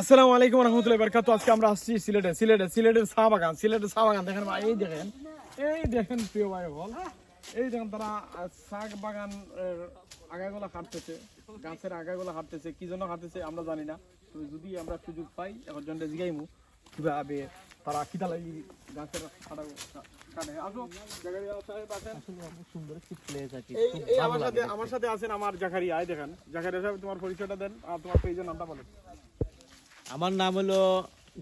আসসালামু আলাইকুম রহমতুল্লাহ বরকাত আজকে আমরা আসছি সিলেটে। সিলেটে সিলেটের চা বাগান। সিলেটের চা বাগান। দেখেন ভাই এই দেখেন। এই দেখেন প্রিয় ভাই বল। এই দেখেন তারা চা বাগান আগাগুলো হাঁটতেছে। গাছের আগাগুলো হাঁটতেছে। কি জন্য হাঁটতেছে আমরা জানি না। তো যদি আমরা সুযোগ পাই এখন জন্য জিগাইমু। কীভাবে তারা কিতা লাগি গাছের কাটা। আমার সাথে আছেন আমার জাকারিয়া। দেখেন জাকারিয়া সাহেব তোমার পরিচয়টা দেন আর তোমার পেজের নামটা বলেন। আমার নাম হলো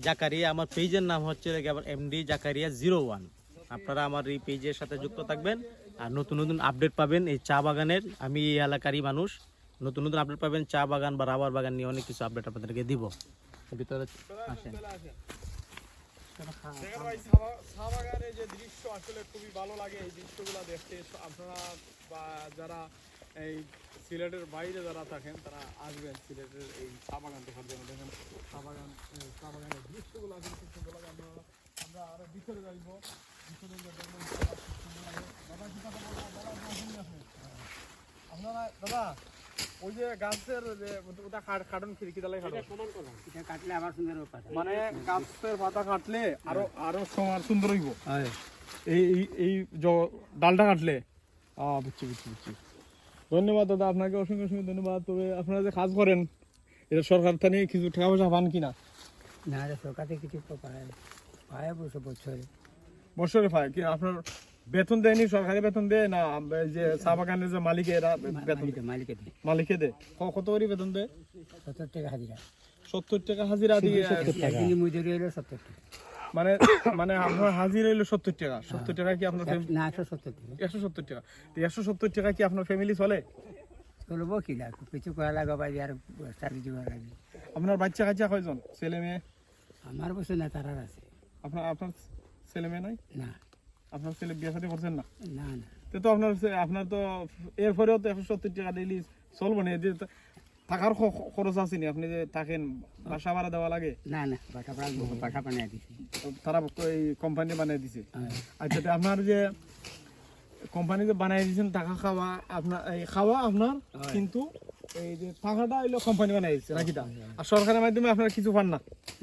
জাকারিয়া, আমার পেজের নাম হচ্ছে এমডি জাকারিয়া জিরো ওয়ান। আপনারা আমার এই পেজের সাথে যুক্ত থাকবেন আর নতুন নতুন আপডেট পাবেন এই চা বাগানের। আমি এই এলাকারই মানুষ। নতুন নতুন আপডেট পাবেন চা বাগান বা রাবার বাগান নিয়ে অনেক কিছু আপডেট আপনাদেরকে দিব। ভিতরে আসেন। যে দৃশ্য আসলে খুবই ভালো লাগে। এই দেখতে, আপনারা বা যারা এই সিলেটের বাইরে যারা থাকেন তারা আসবেন সিলেটের এই চা বাগান দেখার জন্য। দেখেন চা বাগান চা বাগানের দৃশ্যগুলো আসলে খুব সুন্দর লাগে। আমরা আমরা আরও ভিতরে যাইব। ভিতরে গিয়ে দেখবেন খুব সুন্দর লাগে। দাদা কি কথা দাদা আপনার শুনি আপনারা দাদা ওই যে গাছের যে ওটা কাট- কাটন খিড়কি দালাই কাটন কাটলে আবার সুন্দর মানে গাছের পাতা কাটলে আরও আরও সমার সুন্দর হইব। এই এই ডালটা কাটলে। আহ বুঝছি বুঝছি বুঝছি। ধন্যবাদ দাদা আপনাকে অসংখ্য অসংখ্য ধন্যবাদ। তবে আপনারা যে কাজ করেন এটা সরকার থেকে কিছু টাকা পয়সা পান কিনা? না সরকার থেকে কিছু তো পায়। পায় বসে বছরে। বছরে পায়? কি আপনার বেতন দেয়নি? সরকারি বেতন দেয়? না এই যে চা বাগানের যে মালিকে এরা বেতন মালিকে দিই মালিকে দেয়। কত করে বেতন দেয়? সত্তর টাকা হাজিরা। সত্তর টাকা হাজিরা দিয়ে একদিনই মজুরি হলো সত্তর টাকা। মানে মানে আপনার হাজিরা হইল সত্তর টাকা। সত্তর টাকা কি আপনার না একশো সত্তর টাকা। একশো সত্তর টাকা। তো একশো সত্তর টাকা কি আপনার ফ্যামিলি চলে? চলবো কি লাগবে কিছু করা লাগবে বা আর সার্ভিস দেওয়া লাগবে। আপনার বাচ্চা কাচ্চা কয়জন? ছেলে মেয়ে? আমার বসে না তারার আছে। আপনার আপনার ছেলে মেয়ে নাই? না। আপনার ছেলে বিয়ে সাথে করছেন না? না না। তো আপনার আপনার তো এরপরেও তো একশো সত্তর টাকা ডেইলি চলবো না থাকার খরচ আছে নি আপনি যে থাকেন বাসা ভাড়া দেওয়া লাগে? না না বাসা পাড়া বাসা বানিয়ে দিছি। তারা এই কোম্পানি বানিয়ে দিছে? হ্যাঁ। আচ্ছা আপনার যে কোম্পানি যে বানিয়ে দিয়েছেন টাকা খাওয়া আপনার এই খাওয়া আপনার কিন্তু এই যে টাকাটা এলো কোম্পানি বানিয়ে দিচ্ছে নাকি তা? আর সরকারের মাধ্যমে আপনার কিছু পান না?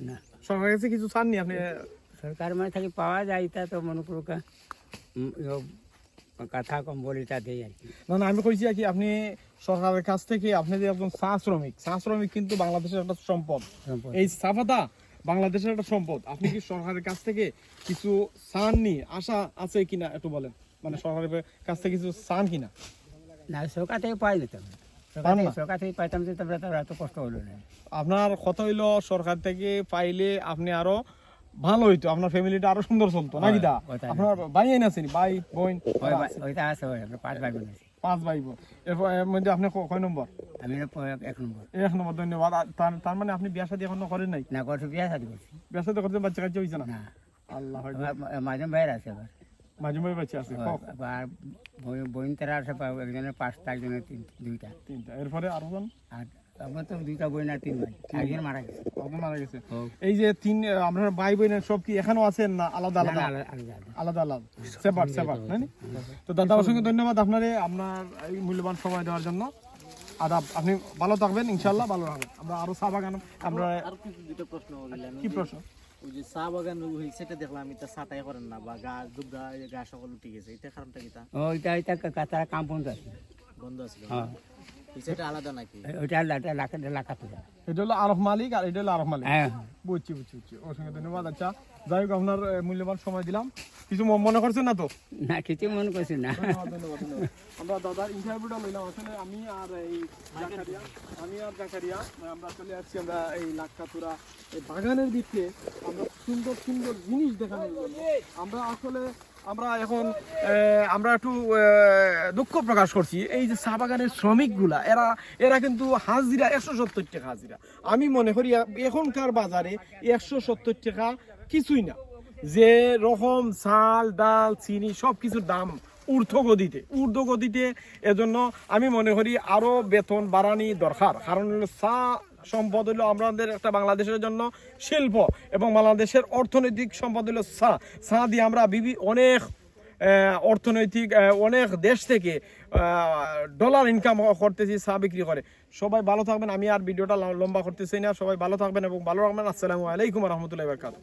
না। সরকারের কাছে কিছু চাননি আপনি? সরকার মানে থাকি পাওয়া যায় তা তো মনে করো কা উম, ইয়ো, কথা কম বলিটা দেয় আর কি। না না আমি কইছি কি আপনি সরকারের কাছ থেকে আপনি যে একজন চা শ্রমিক চা শ্রমিক কিন্তু বাংলাদেশের একটা সম্পদ। এই চা বাংলাদেশের একটা সম্পদ। আপনি কি সরকারের কাছ থেকে কিছু চাননি আশা আছে কিনা একটু বলেন? মানে সরকারের কাছ থেকে কিছু চান কিনা? না সরকার থেকে পাই যেতাম। সরকার থেকে না? সরকার থেকে পাইতাম যে কষ্ট হলো না। আপনার কথা হইল সরকার থেকে পাইলে আপনি আরও ভালো হইতো আপনার ফ্যামিলিটা আরও সুন্দর চলতো নাকি দা? আপনার ভাই আইন আছেন ভাই বোন ওইটা আছে পাঁচ ভাই বোন আছি। পাঁচ ভাই বোন। এর মধ্যে আপনি কয় নম্বর? আমি এক নম্বর। এক নম্বর ধন্যবাদ। তার মানে আপনি বিয়া শাদী এখনও করেন নাই? না করছ বিয়া শাদি করছি। বিয়া শাদী করতে বাচ্চা কাচ্চা হয়েছে না? আল্লাহ মাঝে বাইরে আছে আবার। মাঝে মাঝে বাচ্চা আছে। আর বোন- তারা আছে একজনের পাঁচটা একজনের তিন দুইটা। তিনটা। এরপরে আরও জন? আর আমার তো দুইটা বোন আর তিন ভাই একজন মারা গেছে। কজন মারা গেছে। এই যে তিন আপনার ভাই বোনের সব কি এখনও আছেন না আলাদা আলাদা? আলাদা আলাদা। আলাদা। আলাদা। আলাদা সেপারেট সেপারেট তাই তো দাদা অসংখ্য ধন্যবাদ আপনারে আপনার এই মূল্যবান সময় দেওয়ার জন্য। আদাব আপনি ভালো থাকবেন ইনশাল্লাহ ভালো থাকবেন। আমরা আরও চা বাগান আমরা দুটো প্রশ্ন কি প্রশ্ন? ওই যে চা বাগান এটা দেখলাম এটা চাটাই করেন না বা গাছ দুবগা গাছ সকল উঠে গেছে এটা কারণটা কি তা? ও, ওইটা ওইটা তারা কাম বন্ধ আছে। বন্ধ আছিল হ্যাঁ। এটা আলাদা নাকি? ওইটা লাটা লাখা লাখা এটা হলো আরফ মালিক আর এটা হলো আরফ মালিক। হ্যাঁ। বুঝছি বুঝছি বুঝছি। অসংখ্য ধন্যবাদ। আচ্ছা যাই হোক আপনার মূল্যবান সময় দিলাম। কিছু মনে করছেন না তো? না কিছু মনে করছি না। আমরা দাদার ইন্টারভিউটা লইলাম। আসলে আমি আর এই জাকারিয়া আমি আর জাকারিয়া আমরা চলে আসছি আমরা এই লাক্ষাতুরা এই বাগানের দিকে। আমরা সুন্দর সুন্দর জিনিস দেখানোর জন্য। আমরা আসলে আমরা এখন আমরা একটু দুঃখ প্রকাশ করছি। এই যে চা বাগানের শ্রমিকগুলা এরা এরা কিন্তু হাজিরা একশো সত্তর টাকা হাজিরা। আমি মনে করি এখনকার বাজারে একশো সত্তর টাকা কিছুই না। যে রকম চাল, ডাল, চিনি সব কিছুর দাম ঊর্ধ্বগতিতে ঊর্ধ্বগতিতে এজন্য আমি মনে করি আরও বেতন বাড়ানি দরকার। কারণ চা সম্পদ হলো আমাদের একটা বাংলাদেশের জন্য শিল্প এবং বাংলাদেশের অর্থনৈতিক সম্পদ হলো চা। চা দিয়ে আমরা বিভি অনেক অর্থনৈতিক অনেক দেশ থেকে ডলার ইনকাম করতেছি, চা বিক্রি করে। সবাই ভালো থাকবেন, আমি আর ভিডিওটা লম্বা করতেছি না। সবাই ভালো থাকবেন এবং ভালো রাখবেন। আসসালামু আলাইকুম রহমতুল্লাহ বরকাত